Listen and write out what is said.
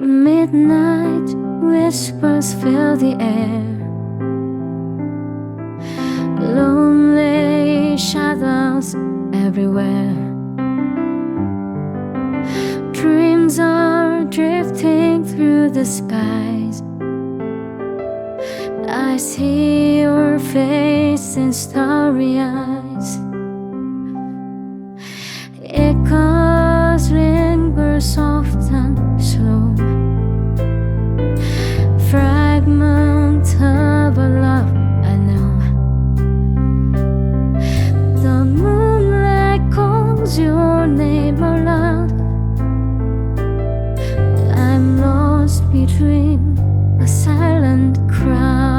Midnight whispers fill the air. Lonely shadows everywhere. Dreams are drifting through the skies. I see your face in starry eyes. your name aloud. I'm lost between a silent crowd.